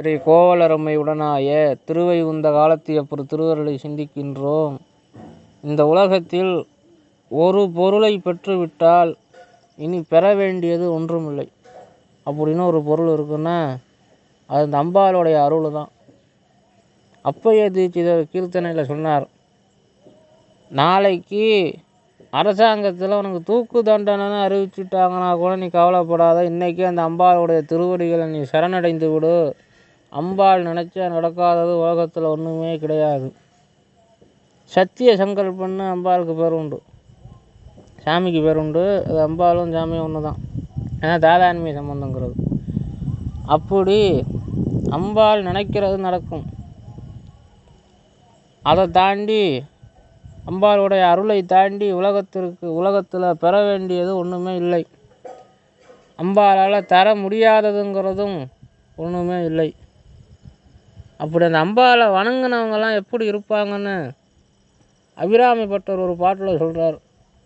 ஸ்ரீ கோவலரம்மையுடனாய திருவைகுந்த காலத்தியப்பர் திருவருளை சிந்திக்கின்றோம். இந்த உலகத்தில் ஒரு பொருளை பெற்றுவிட்டால் இனி பெற வேண்டியது ஒன்றுமில்லை. அப்படின்னு ஒரு பொருள் இருக்குன்னா அது இந்த அம்பாளுடைய அருள் தான் அப்பைய தீட்சிதர் கீர்த்தனையில் சொன்னார் நாளைக்கு அரசாங்கத்தில் உனக்கு தூக்கு தண்டனைன்னு அறிவிச்சுட்டாங்கன்னா கூட நீ கவலைப்படாத. இன்றைக்கி அந்த அம்பாளுடைய திருவடிகளை நீ சரணடைந்து விடு. அம்பாள் நினச்சா நடக்காதது உலகத்தில் ஒன்றுமே கிடையாது. சத்திய சங்கல்பன்னு அம்பாளுக்கு பேர் உண்டு. சாமிக்கு பேர் உண்டு. அது அம்பாளும் சாமியும் ஒன்று தான் ஏன்னா தாதான்மை சம்பந்தங்கிறது. அப்படி அம்பாள் நினைக்கிறது நடக்கும். அதை தாண்டி அம்பாளுடைய அருளை தாண்டி உலகத்திற்கு உலகத்தில் பெற வேண்டியது ஒன்றுமே இல்லை. அம்பாளால் தர முடியாததுங்கிறதும் ஒன்றுமே இல்லை. அப்படி அந்த அம்பாவை வணங்கினவங்கலாம் எப்படி இருப்பாங்கன்னு அபிராமிப்பட்டர் ஒரு பாட்டில் சொல்கிறார்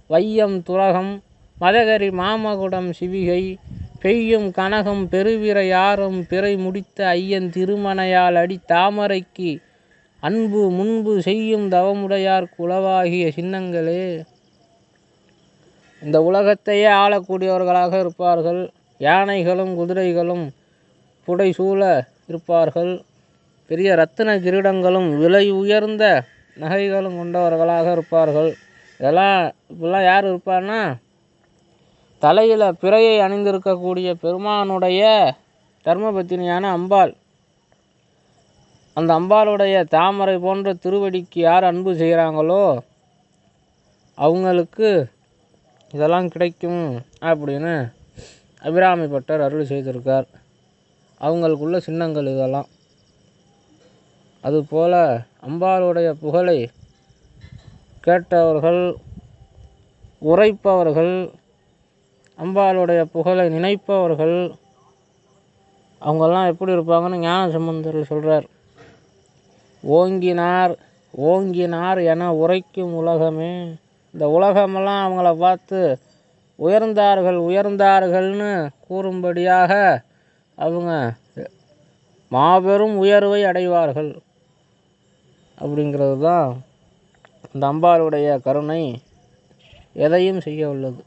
வையம் துலகம் மதகரி மாமகுடம் சிவிகை பெய்யும் கனகம் பெருவிர யாரும் பிறை முடித்த ஐயன் திருமணையால் அடி தாமரைக்கு அன்பு முன்பு செய்யும் தவமுடையார் குலவாகிய சின்னங்களே. இந்த உலகத்தையே ஆளக்கூடியவர்களாக இருப்பார்கள். யானைகளும் குதிரைகளும் புடைசூழ இருப்பார்கள். பெரிய ரத்தின கிரீடங்களும் விலை உயர்ந்த நகைகளும் கொண்டவர்களாக இருப்பார்கள். இதெல்லாம் இப்பெல்லாம் யார் இருப்பார்னா? தலையில் பிறையை அணிந்திருக்கக்கூடிய பெருமானுடைய தர்மபத்தினியான அம்பாள். அந்த அம்பாளுடைய தாமரை போன்ற திருவடிக்கு யார் அன்பு செய்கிறாங்களோ அவங்களுக்கு இதெல்லாம் கிடைக்கும் அப்படின்னு அபிராமிப்பட்டர் அருள் செய்திருக்கார். அவங்களுக்குள்ள சின்னங்கள் இதெல்லாம் அதுபோல் அம்பாளுடைய புகழை கேட்டவர்கள் உரைப்பவர்கள் அம்பாளுடைய புகழை நினைப்பவர்கள் அவங்கெல்லாம் எப்படி இருப்பாங்கன்னு ஞான சம்பந்தர் சொல்கிறார் ஓங்கினார் ஓங்கினார் என உரைக்கும் உலகமே. இந்த உலகமெல்லாம் அவங்கள பார்த்து உயர்ந்தார்கள் உயர்ந்தார்கள்னு கூறும்படியாக அவங்க மாபெரும் உயர்வை அடைவார்கள். அப்படிங்கிறது தான் இந்த அம்பாளுடைய கருணை எதையும் செய்ய உள்ளது.